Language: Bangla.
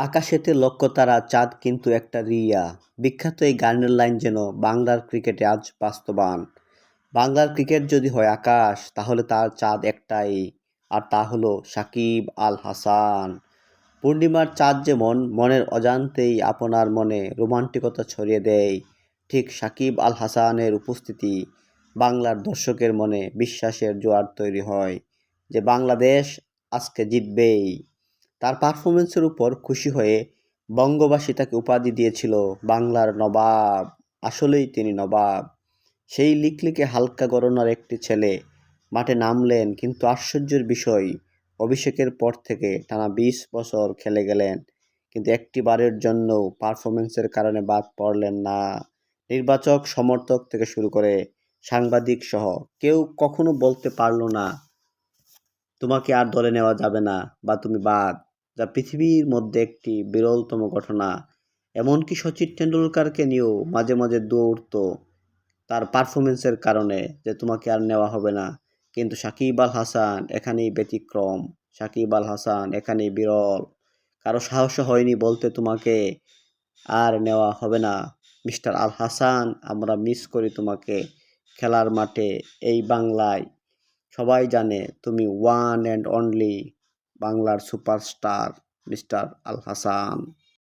আকাশেতে লক্ষ্য তারা চাঁদ কিন্তু একটা রিয়া। বিখ্যাত এই গানের লাইন যেন বাংলার ক্রিকেটে আজ বাস্তবান বাংলার ক্রিকেট যদি হয় আকাশ, তাহলে তার চাঁদ একটাই, আর তা হলো সাকিব আল হাসান। পূর্ণিমার চাঁদ যেমন মনের অজান্তেই আপনার মনে রোমান্টিকতা ছড়িয়ে দেয়। ঠিক সাকিব আল হাসানের উপস্থিতি বাংলার দর্শকের মনে বিশ্বাসের জোয়ার তৈরি হয় যে বাংলাদেশ আজকে জিতবেই। তার পারফরমেন্সের উপর খুশি হয়ে বঙ্গবাসী তাকে উপাধি দিয়েছিল বাংলার নবাব। আসলেই তিনি নবাব। সেই লিকলিকে হালকা গরনার একটি ছেলে মাঠে নামলেন, কিন্তু আশ্চর্যের বিষয়, অভিষেকের পর থেকে টানা বিশ বছর খেলে গেলেন, কিন্তু একটি বারের জন্য পারফরমেন্সের কারণে বাদ পড়লেন না। নির্বাচক, সমর্থক থেকে শুরু করে সাংবাদিক সহ কেউ কখনো বলতে পারল না, তোমাকে আর দলে নেওয়া যাবে না বা তুমি বাদ। যা পৃথিবীর মধ্যে একটি বিরলতম ঘটনা। এমনকি সচিন টেন্ডুলকারকে নিয়েও মাঝে মাঝে দৌড়ত তার পারফরমেন্সের কারণে যে তোমাকে আর নেওয়া হবে না। কিন্তু সাকিব আল হাসান এখানেই ব্যতিক্রম। সাকিব আল হাসান এখানেই বিরল। কারও সাহস হয়নি বলতে তোমাকে আর নেওয়া হবে না। মিস্টার আল হাসান, আমরা মিস করি তোমাকে খেলার মাঠে। এই বাংলায় সবাই জানে তুমি ওয়ান অ্যান্ড অনলি বাংলার সুপারস্টার মিস্টার আল হাসান।